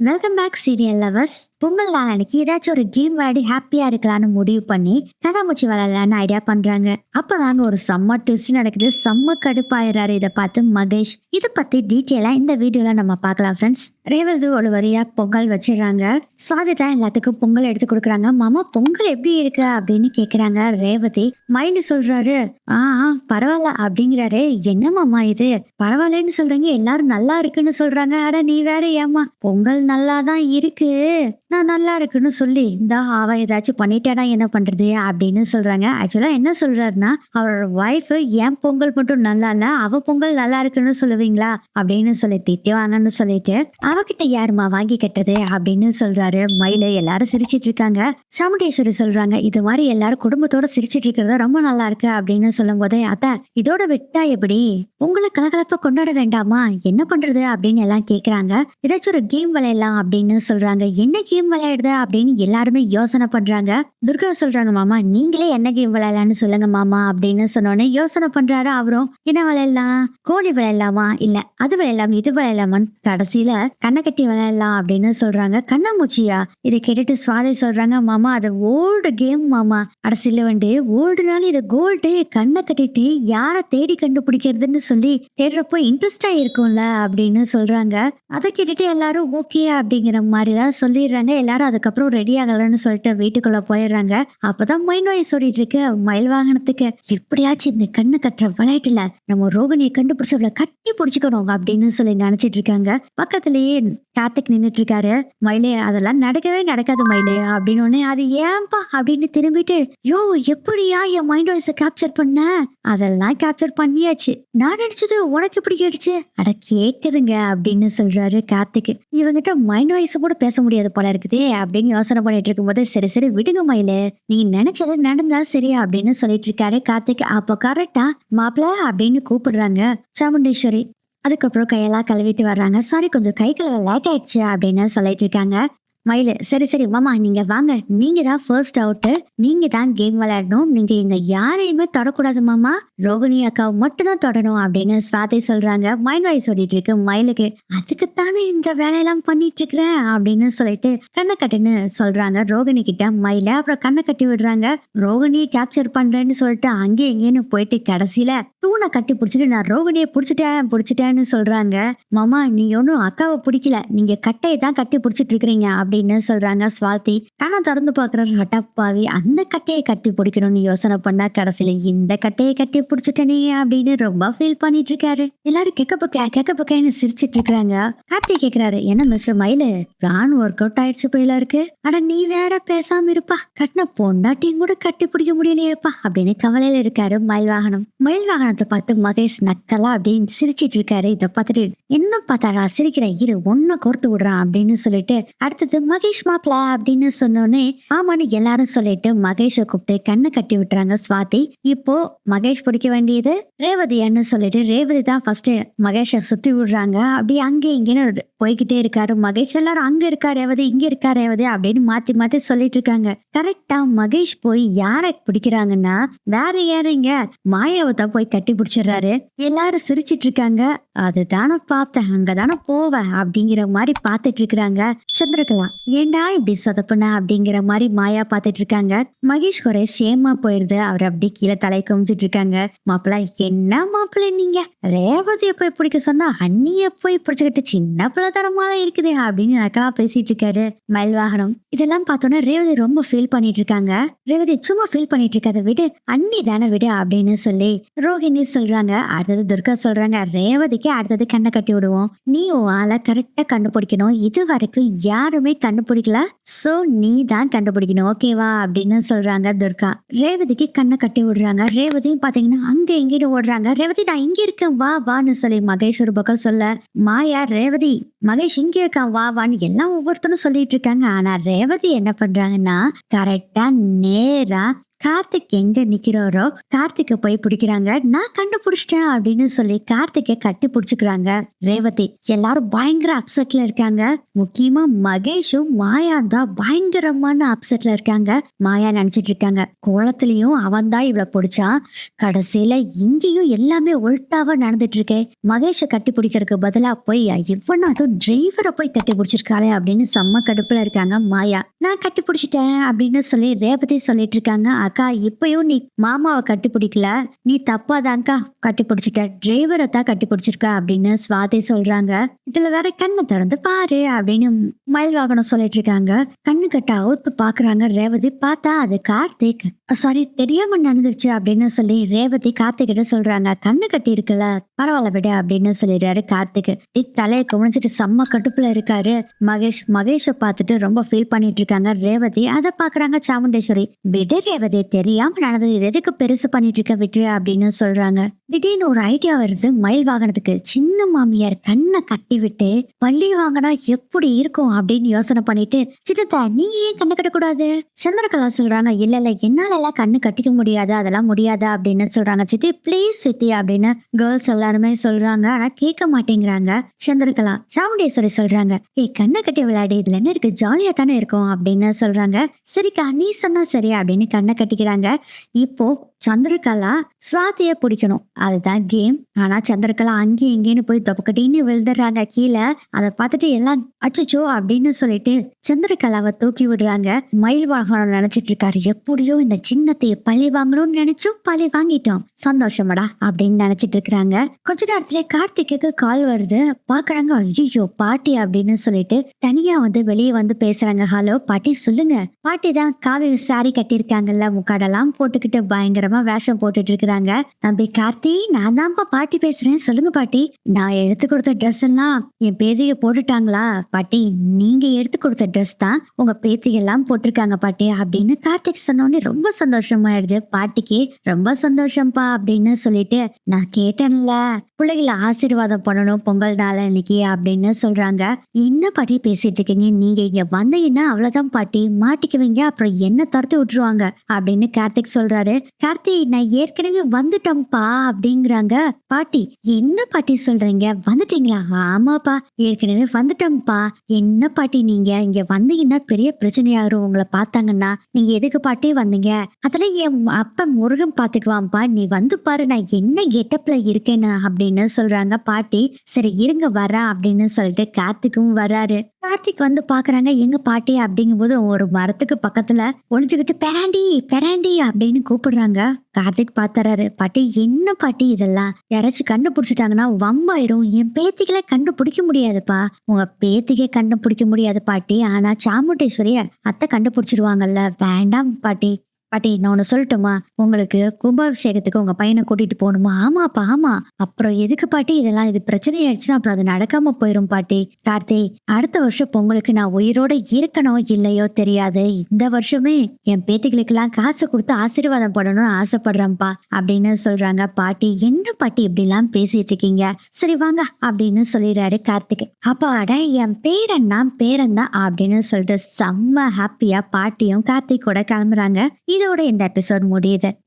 Welcome back serial lovers Pongal நாள் அன்னைக்கு ஏதாச்சும் ஒரு கேம் விளையாடி ஹாப்பியா இருக்கலாம்னு முடிவு பண்ணி கண்ணாமூச்சி விளையாடலான்னு ஐடியா பண்றாங்க. அப்பதாங்க ஒரு செம்ம ட்விஸ்ட் நடக்குது. செம்ம கடுப்பாயிராரு இதை பார்த்து மகேஷ். இதை பத்தி டீட்டெயிலா இந்த வீடியோல நம்ம பார்க்கலாம் ஃப்ரெண்ட்ஸ் ரேவதி ஒரு வரியா பொங்கல் வச்சிடுறாங்க. சுவாதி தான் எல்லாத்துக்கும் பொங்கல் எடுத்து கொடுக்குறாங்க. மாமா பொங்கல் எப்படி இருக்கு? அப்படின்னு கேக்குறாங்க ரேவதி. மயிலு சொல்றாரு ஆ ஆ, பரவாயில்ல அப்படிங்கிறாரு. என்ன மாமா இது? பரவாயில்லன்னு சொல்றீங்க. எல்லாரும் நல்லா இருக்குன்னு சொல்றாங்க. அட நீ வேற ஏமா பொங்கல் நல்லா தான் இருக்கு. நான் நல்லா இருக்குன்னு சொல்லி இந்த அவ ஏதாச்சும் பண்ணிட்டேடா என்ன பண்றது? அப்படின்னு சொல்றாங்க. ஆக்சுவலா என்ன சொல்றாருன்னா அவரோட ஒய்ஃப் என் பொங்கல் மட்டும் நல்லா இல்ல அவ பொங்கல் நல்லா இருக்குன்னு சொல்லுவீங்களா? அப்படின்னு சொல்லி திட்டுவாங்கன்னு சொல்லிட்டு அவகிட்ட யாருமா வாங்கி கட்டது அப்படின்னு சொல்றாரு. மயிலு எல்லாரும் சிரிச்சிட்டு இருக்காங்க. சாமுண்டேஸ்வரி சொல்றாங்க இது மாதிரி எல்லாரும் குடும்பத்தோட சிரிச்சிட்டு இருக்கிறது ரொம்ப நல்லா இருக்கு அப்படின்னு சொல்லும் போதே அத்த இதோட விட்டா எப்படி? உங்களை கலகலப்பா கொண்டாட வேண்டாமா? என்ன பண்றது? அப்படின்னு எல்லாம் கேக்குறாங்க. ஏதாச்சும் ஒரு கேம் விளையாடலாம் அப்படின்னு சொல்றாங்க. என்ன கேம் விளையாடுது அப்படின்னு எல்லாருமே யோசனை பண்றாங்க. துர்கா சொல்றாங்க மாமா நீங்களே என்ன கேம் விளையாடலாம்னு சொல்லுங்க மாமா அப்படின்னு சொன்னோன்னே யோசனை பண்றாரு அவரும். என்ன விளையாடலாம்? கோழி விளையாடலாமா? இல்ல அது விளையாடலாம் இது விளையாடலாமான்னு கடைசியில கண்ணை கட்டி விளையாடலாம் அப்படின்னு சொல்றாங்க. கண்ணாமூச்சியா? இதை கேட்டுட்டு சுவாதி சொல்றாங்க மாமா அது ஓல்டு கேம் மாமா. கடைசியில வந்து ஓல்டுனால இது கோல்டு கண்ணை கட்டிட்டு யாரை தேடி கண்டுபிடிக்கிறதுன்னு சொல்லி தேடுறப்போ இன்ட்ரெஸ்டா இருக்கும்ல அப்படின்னு சொல்றாங்க. அதை கேட்டுட்டு எல்லாரும் ஓகே அப்படிங்கிற மாதிரி தான் சொல்லிடுறாங்க. எல்லாரும் அதுக்கப்புறம் ரெடி ஆகலன்னு சொல்லிட்டு வீட்டுக்குள்ள போயிடுறாங்க. அப்பதான் மைண்ட் வாய் சொல்லிட்டு இருக்கு. மயில் வாகனத்துக்கு எப்படியாச்சும் இந்த கண்ணு கட்டுற விளையாட்டுல நம்ம ரோகிணியை கண்டுபிடிச்சவளை கட்டி பிடிச்சிக்கணும் அப்படின்னு சொல்லி நினைச்சிட்டு இருக்காங்க. பக்கத்துலயே கார்த்திக் நின்னுட்டு இருக்காரு மயிலே அதெல்லாம் நடக்கவே நடக்காது மயிலே அப்படின்னு அது ஏன்பா? அப்படின்னு திரும்பிட்டு யோ எப்படியா என் மைண்ட் வாய்ஸை கேப்சர் பண்ண? அதெல்லாம் கேப்சர் பண்ணியாச்சு. நான் நினைச்சது உனக்கு எப்படி கேட்டுச்சு அட கேக்குதுங்க அப்படின்னு சொல்றாரு கார்த்திக். இவங்கிட்ட மைண்ட் வாய்ஸ் கூட பேச முடியாது போல இருக்குதே அப்படின்னு யோசனை பண்ணிட்டு இருக்கும்போது சரி சரி விடுங்க மயிலு நீங்க நினைச்சது நடந்தா சரி அப்படின்னு சொல்லிட்டு இருக்காரு கார்த்திக். அப்போ கரெக்டா மாப்பிள அப்படின்னு கூப்பிடுறாங்க. சாமுண்டேஸ்வரி அதுக்கப்புறம் கையெல்லாம் கழுவிட்டு வர்றாங்க. சாரி கொஞ்சம் கை கழுவ லேட் ஆயிடுச்சு அப்படின்னு சொல்லிட்டு இருக்காங்க. மயிலு சரி சரி மாமா நீங்க வாங்க. நீங்க தான் ஃபர்ஸ்ட் அவுட்டு நீங்க தான் கேம் விளையாடணும். நீங்க எங்க யாரையுமே தொடக்கூடாது மாமா. ரோகிணி அக்காவை மட்டும் தான் தொடணும் அப்படின்னு சுவாதி சொல்றாங்க. மைண்ட் வாய் சொல்லிட்டு இருக்கு மயிலுக்கு. அதுக்குத்தானே இந்த வேலையெல்லாம் பண்ணிட்டு இருக்கிறேன் அப்படின்னு சொல்லிட்டு கண்ணை கட்டுன்னு சொல்றாங்க ரோகிணி கிட்ட. மயில அப்புறம் கண்ணை கட்டி விடுறாங்க. ரோகிணியை கேப்சர் பண்றேன்னு சொல்லிட்டு அங்கே எங்கேன்னு போயிட்டு கடைசியில தூணை கட்டி பிடிச்சிட்டு நான் ரோகிணியை பிடிச்சிட்டேன் பிடிச்சிட்டேன்னு சொல்றாங்க. மாமா நீங்க ஒன்றும் அக்காவை பிடிக்கல. நீங்க கட்டையை தான் கட்டி பிடிச்சிட்டு இருக்கிறீங்க அப்படின்னு சொல்றாங்க சுவாதி. கண்ணை திறந்து பாக்குற ஹட்டப்பாவி அந்த கட்டையை கட்டி பிடிக்கணும்னு யோசனை பண்ணா கடைசியில இந்த கட்டையை கட்டி பிடிச்சிட்டனே அப்படின்னு ரொம்ப ஃபீல் பண்ணிட்டு இருக்காரு எல்லாரும் கேட்க பக்க கெக்க பக்கன்னு சிரிச்சிட்டு இருக்காங்க கார்த்திக் கேக்குறாரு என்ன மிஸ்டர் மயிலு? பிளான் ஒர்க் அவுட் ஆயிடுச்சு போயில இருக்கு. ஆனா நீ வேற பேசாம இருப்பா. கட்டின பொண்டாட்டியும் கூட கட்டி பிடிக்க முடியலையேப்பா அப்படின்னு கவலையில இருக்காரு மயில் வாகனம். மயில் வாகனத்தை பார்த்து மகேஷ் நக்கலா அப்படின்னு சிரிச்சிட்டு இருக்காரு இதை பார்த்துட்டு என்ன பார்த்தாரா? சிரிக்கிற இரு ஒன்ன கோர்த்து விடுறான் அப்படின்னு சொல்லிட்டு அடுத்தது மகேஷ் மாப்பிள அப்படின்னு சொன்னோன்னே ஆமான்னு எல்லாரும் சொல்லிட்டு மகேஷை கூப்பிட்டு கண்ணை கட்டி விட்டுறாங்க சுவாதி. இப்போ மகேஷ் பிடிக்க வேண்டியது ரேவதியான்னு சொல்லிட்டு ரேவதி தான் ஃபர்ஸ்ட் மகேஷை சுத்தி விடுறாங்க. அப்படியே அங்கே இங்கேன்னு போய்கிட்டே இருக்காரு. மகேஷ் எல்லாரும் அங்க இருக்கா ரேவதி? இங்க இருக்கா ரேவதி? அப்படின்னு மாத்தி மாத்தி சொல்லிட்டு இருக்காங்க. கரெக்டா மகேஷ் போய் யாரை பிடிக்கிறாங்கன்னா வேற யாருங்க மாயாவை தான் போய் கட்டி பிடிச்சிடுறாரு. எல்லாரும் சிரிச்சிட்டு இருக்காங்க. அதுதானே பார்த்தேன் அங்கதானே போவேன் அப்படிங்கிற மாதிரி பார்த்துட்டு இருக்கிறாங்க. சந்திரகலா. ஏண்டா இப்படி சொதப்புனா அப்படிங்கிற மாதிரி மாயா பார்த்துட்டு இருக்காங்க. மகேஷ் ஒரே ஷேமா போயிருது. அவர் அப்படி கீழே தலை குமிச்சிட்டு இருக்காங்க. மாப்பிள்ள என்ன மாப்பிள்ள நீங்க? ரேவதியை போய் பிடிக்க சொன்னா அண்ணிய போய் பிடிச்சுக்கிட்டு சின்ன பிள்ளைத்தனமால இருக்குது அப்படின்னு அக்கா பேசிட்டு இருக்காரு. மயில்வாகனம். இதெல்லாம் பார்த்தோன்னா ரேவதி ரொம்ப ஃபீல் பண்ணிட்டு இருக்காங்க. ரேவதி சும்மா ஃபீல் பண்ணிட்டு இருக்காத விடு. அண்ணி தானே விடு அப்படின்னு சொல்லி ரோஹிணி சொல்றாங்க. அடுத்தது துர்கா சொல்றாங்க. ரேவதிக்கு அடுத்தது கண்ணை கட்டி விடுவோம். நீ உன் ஆளை கரெக்டா கண்டுபிடிக்கணும். இது வரைக்கும் யாருமே கண்டுபிடிக்கல. சோ நீ தான் கண்டுபிடிக்கணும் ஓகேவா அப்படின்னு சொல்றாங்க துர்கா. ரேவதிக்கு கண்ணை கட்டி விடுறாங்க. ரேவதியும் பாத்தீங்கன்னா அங்க எங்கிட்டு ஓடுறாங்க. ரேவதி நான் இங்க இருக்கேன். வா வான்னு சொல்லி மகேஷ் ஒரு பக்கம் சொல்ல மாயா ரேவதி மகேஷ் இங்க இருக்கான். வா வான்னு எல்லாம் ஒவ்வொருத்தரும் சொல்லிட்டு இருக்காங்க. ஆனா ரேவதி என்ன பண்றாங்கன்னா கரெக்டா நேரா கார்த்திக் எங்க நிக்கிறாரோ கார்த்திக்க போய் பிடிக்கிறாங்க. நான் கண்டுபிடிச்சிட்டேன் அப்படின்னு சொல்லி கார்த்திகை கட்டி பிடிச்சுக்கிறாங்க. ரேவதி எல்லாரும் பயங்கர அப்செட்ல இருக்காங்க. முக்கியமா மகேஷும் மாயா தான் பயங்கரமான அப்செட்ல இருக்காங்க. மாயா நினைச்சிட்டு இருக்காங்க. கோலத்திலயும் அவன் தான் இவளை பிடிச்சா. கடைசியில இங்கேயும் எல்லாமே உல்ட்டாவா நடந்துட்டு இருக்கே. மகேஷை கட்டி பிடிக்கிறதுக்கு பதிலா போய் இவனா அதுவும் டிரைவரை போய் கட்டி பிடிச்சிருக்காளே அப்படின்னு செம்ம கடுப்புல இருக்காங்க மாயா. நான் கட்டி பிடிச்சிட்டேன் அப்படின்னு சொல்லி ரேவதி சொல்லிட்டு இருக்காங்க. அக்கா இப்பயும் நீ மாமாவை கட்டிப்பிடிக்கல? நீ தப்பா தான்க்கா பிடிச்சிட்ட டிரைவரை தான் கட்டிப்பிடிச்சிருக்க அப்படின்னு சுவாதி சொல்றாங்க. இதுல வேற கண்ணை திறந்து பாரு அப்படின்னு மயில் வாகனம் சொல்லிட்டு இருக்காங்க. கண்ணு கட்டா அவுத்து பாக்குறாங்க. ரேவதி பார்த்தா அது கார்த்திக். சாரி தெரியாம நடந்துருச்சு அப்படின்னு சொல்லி ரேவதி கார்த்திகிட்ட சொல்றாங்க. கண்ணு கட்டி இருக்குல்ல பரவாயில்ல விட அப்படின்னு சொல்லிடுறாரு கார்த்திக். தலையை குமிஞ்சிட்டு செம்ம கட்டுப்புல இருக்காரு. மகேஷ் மகேஷை பார்த்துட்டு ரொம்ப ஃபீல் பண்ணிட்டு இருக்காங்க ரேவதி. அதை பாக்குறாங்க சாமுண்டேஸ்வரி. விட ரேவதி தெரியாம நடந்தது. இது எதுக்கு பெருசு பண்ணிட்டு இருக்க விட்டு அப்படின்னு சொல்றாங்க. திடீர்னு ஒரு ஐடியா வருது. மயில் வாகனத்துக்கு சின்ன மாமியார் கண்ணை கட்டி விட்டு பள்ளி வாங்கினா எப்படி இருக்கும் அப்படின்னு யோசனை பண்ணிட்டு சின்னத்தா நீ ஏன் கண்ணு கட்டக்கூடாது? சந்திரகலா சொல்றாங்க. இல்ல இல்ல என்னால எல்லாம் கண்ணு கட்டிக்க முடியாது. அதெல்லாம் முடியாது? அப்படின்னு சொல்றாங்க. சித்தி ப்ளீஸ் சித்தி அப்படின்னு கேர்ள்ஸ் எல்லாருமே சொல்றாங்க. ஆனா கேட்க மாட்டேங்கிறாங்க. சந்திரகலா சாமுண்டேஸ்வரி சொல்றாங்க ஏய் கண்ணை கட்டி விளையாடு. இதுல என்ன இருக்கு? ஜாலியா தானே இருக்கும். அப்படின்னு சொல்றாங்க. சரிக்கா நீ சொன்னா சரி அப்படின்னு கண்ணை கட்டிக்கிறாங்க. இப்போ சந்திரகலா சுவாத்திய பிடிக்கணும். அதுதான் கேம். ஆனா சந்திரகலா அங்கேயும் இங்கேன்னு போய் தொப்பக்கட்டின்னு விழுந்துடுறாங்க. கீழே அதை பார்த்துட்டு எல்லாம் அச்சச்சோ அப்படின்னு சொல்லிட்டு சந்திரகலாவை தூக்கி விடுறாங்க. மயில் வாகனம் நினைச்சிட்டு இருக்காரு. எப்படியோ இந்த சின்னத்தைய பழி வாங்கணும்னு நினைச்சும் பழி வாங்கிட்டோம். சந்தோஷமடா அப்படின்னு நினைச்சிட்டு இருக்கிறாங்க கொஞ்ச நேரத்துல கார்த்திக்கு கால் வருது. பாக்குறாங்க ஐயோ பாட்டி அப்படின்னு சொல்லிட்டு தனியா வந்து வெளியே வந்து பேசுறாங்க. ஹலோ பாட்டி சொல்லுங்க. பாட்டி தான் காவி சாரி கட்டியிருக்காங்கல்ல முக்காடெல்லாம் போட்டுக்கிட்டு பயங்கரமா வேஷம் போட்டுட்டு இருக்கிறாங்க தம்பி கார்த்தி நான் தான்ப்பா பாட்டி பேசுறேன். சொல்லுங்க பாட்டி. நான் எடுத்து கொடுத்த ட்ரெஸ் எல்லாம் என் பேத்திக போட்டுட்டாங்களா? பாட்டி நீங்க எடுத்து கொடுத்த ட்ரெஸ் தான் உங்க பேத்திக எல்லாம் போட்டிருக்காங்க பாட்டி அப்படின்னு கார்த்திக் சொன்னோடனே ரொம்ப சந்தோஷமாயிருது பாட்டிக்கு ரொம்ப சந்தோஷம்ப்பா அப்படின்னு சொல்லிட்டு நான் கேட்டேன்ல. பிள்ளைகள ஆசீர்வாதம் பண்ணணும் பொங்கல் நாள் இன்னைக்கு அப்படின்னு சொல்றாங்க. என்ன பாட்டி பேசிட்டு இருக்கீங்க நீங்க இங்க வந்தீங்கன்னா அவ்வளவுதான் பாட்டி. மாட்டிக்குவீங்க அப்புறம் என்ன துரத்தி விட்டுருவாங்க அப்படின்னு கார்த்திக் சொல்றாரு. கார்த்தி நான் ஏற்கனவே வந்துட்டோம்ப்பா அப்படிங்கிறாங்க. பாட்டி என்ன பாட்டி சொல்றீங்க? வந்துட்டீங்களா? ஆமாப்பா ஏற்கனவே வந்துட்டோம்ப்பா. என்ன பாட்டி நீங்க? இங்க வந்தீங்கன்னா பெரிய பிரச்சனையாயிரும். உங்களை பார்த்தாங்கன்னா நீங்க எதுக்கு பாட்டி வந்தீங்க? அதெல்லாம் என் அப்பா முருகன் பாத்துக்குவான்ப்பா நீ வந்து பாரு நான் என்ன கெட்டப்ல இருக்கேன்னு அப்படின்னு சொல்றாங்க பாட்டி. சரி இருங்க வரேன் அப்படின்னு சொல்லிட்டு கார்த்திக்கும் வராரு. கார்த்திக் வந்து பாக்குறாங்க எங்க பாட்டி? அப்படிங்கும்போது ஒரு மரத்துக்கு பக்கத்துல ஒளிஞ்சுக்கிட்டு பெராண்டி பெராண்டி அப்படின்னு கூப்பிடுறாங்க. கார்த்திக் பாத்துறாரு. பாட்டி என்ன பாட்டி இதெல்லாம்? யாராச்சும் கண்டுபிடிச்சிட்டாங்கன்னா வம்பாயிரும். என் பேத்திகளை கண்டுபிடிக்க முடியாதுப்பா. உங்க பேத்திக்கே கண்டுபிடிக்க முடியாது பாட்டி. ஆனா சாமுண்டேஸ்வரிய அத்தை கண்டுபிடிச்சிருவாங்கல்ல. வேண்டாம் பாட்டி. பாட்டி நான் ஒன்று சொல்லட்டுமா? உங்களுக்கு கும்பாபிஷேகத்துக்கு உங்க பையனை கூட்டிட்டு போகணுமா? ஆமாப்பா ஆமா. அப்புறம் எதுக்கு பாட்டி? இதெல்லாம் இது பிரச்சனை ஆயிடுச்சுன்னா அப்புறம் அது நடக்காம போயிரும் பாட்டி. கார்த்தி அடுத்த வருஷம் பொங்கலுக்கு நான் உயிரோட இருக்கணும் இல்லையோ தெரியாது. இந்த வருஷமே என் பேத்திகளுக்கெல்லாம் காசு கொடுத்து ஆசீர்வாதம் பண்ணணும்னு ஆசைப்படுறேன்ப்பா அப்படின்னு சொல்றாங்க பாட்டி. என்ன பாட்டி இப்படிலாம் பேசிட்டு இருக்கீங்க? சரி வாங்க அப்படின்னு சொல்லிடுறாரு கார்த்திக். அப்பாட என் பேரன் தான் பேரன் தான் அப்படின்னு சொல்லிட்டு செம்ம ஹாப்பியா பாட்டியும் கார்த்திக் கூட கிளம்புறாங்க. இதோட இந்த எபிசோட் முடியுது.